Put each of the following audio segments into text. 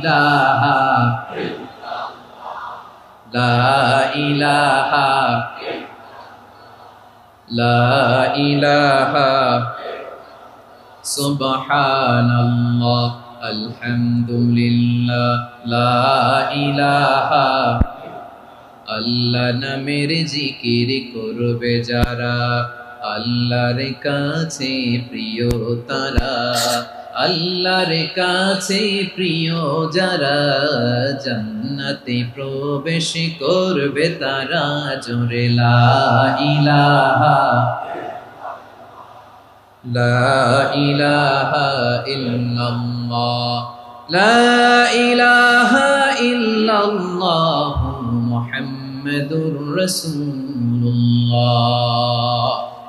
ইলাহা লা ইলাহা লা ইলাহা সুবহানাল্লাহ আলহামদুলিল্লাহ লা ইলাহা আল্লাহ জিকির করবে যারা আল্লাহর কাছে প্রিয় তারা, আল্লাহর কাছে প্রিয় যারা, জান্নাতে প্রবেশ করবে তারা জোরে লা ইলাহা লা ইলাহা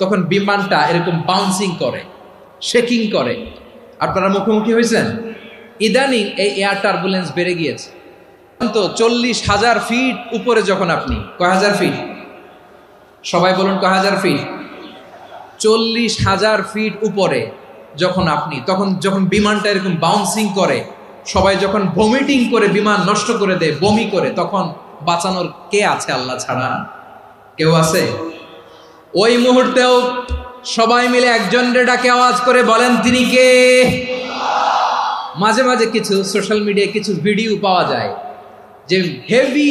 তখন বিমানটা এরকম বাউন্সিং করে শেকিং করে। আপনারা মুখোমুখি হয়েছেন? ইদানিং এই এয়ার টার্বুলেন্স বেড়ে গিয়েছে। তো চল্লিশ হাজার ফিট উপরে যখন আপনি, কয় হাজার ফিট সবাই বলুন কয় হাজার ফিট চল্লিশ হাজার ফিট উপরে যখন আপনি, তখন যখন বিমানটা এরকম বাউন্সিং করে, সবাই যখন ভমিটিং করে বিমান নষ্ট করে দেয়, বমি করে, তখন বাঁচানোর কে আছে আল্লাহ ছাড়া? কেউ আছে? ওই মুহূর্তেও সবাই মিলে একজন ডাকে আওয়াজ করে বলেন, তিনি কে? মাঝে মাঝে কিছু সোশ্যাল মিডিয়ায় কিছু ভিডিও পাওয়া যায় যে হেভি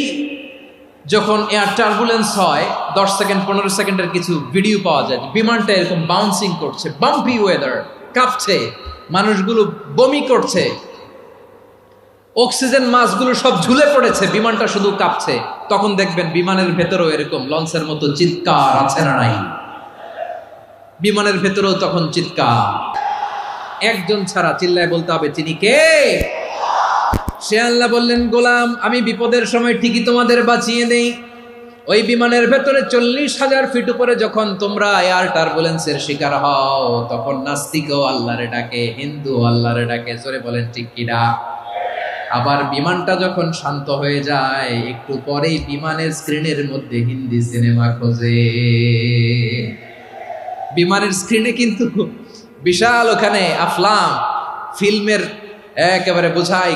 যখন এয়ার টার্বুলেন্স হয়, দশ সেকেন্ড, পনেরো সেকেন্ডের কিছু ভিডিও পাওয়া যায়। বিমানটা এরকম বাউন্সিং করছে বাম্পি ওয়েদার কাঁপছে, মানুষগুলো বমি করছে অক্সিজেন মাছগুলো সব ঝুলে পড়েছে, বিমানটা শুধু কাঁপছে। তখন দেখবেন বিমানের ভেতরেও এরকম লঞ্চের মতো চিৎকার আছে না নাই? বিমানের ভেতরেও তখন চিৎকার। একজন ছাড়া চিল্লায় বলতে হবে, তিনি কে? সে আল্লাহ বললেন, গোলাম, আমি বিপদের সময় ঠিকই তোমাদের বাঁচিয়ে দেই ওই বিমানের ভেতরে চল্লিশ হাজার ফিট উপরে যখন তোমরা এয়ার টার্বুলেন্সের শিকার হও, তখন নাস্তিকও আল্লাহরে ডাকে হিন্দু আল্লাহরে ডাকে। জোরে বলেন, ঠিক কিনা? আবার বিমানটা যখন শান্ত হয়ে যায়, একটু পরেই বিমানের স্ক্রিনের মধ্যে হিন্দি সিনেমা খোঁজে। বিমানের স্ক্রিনে কিন্তু বিশাল ওখানে আফলাম, ফিল্মের একেবারে বোঝাই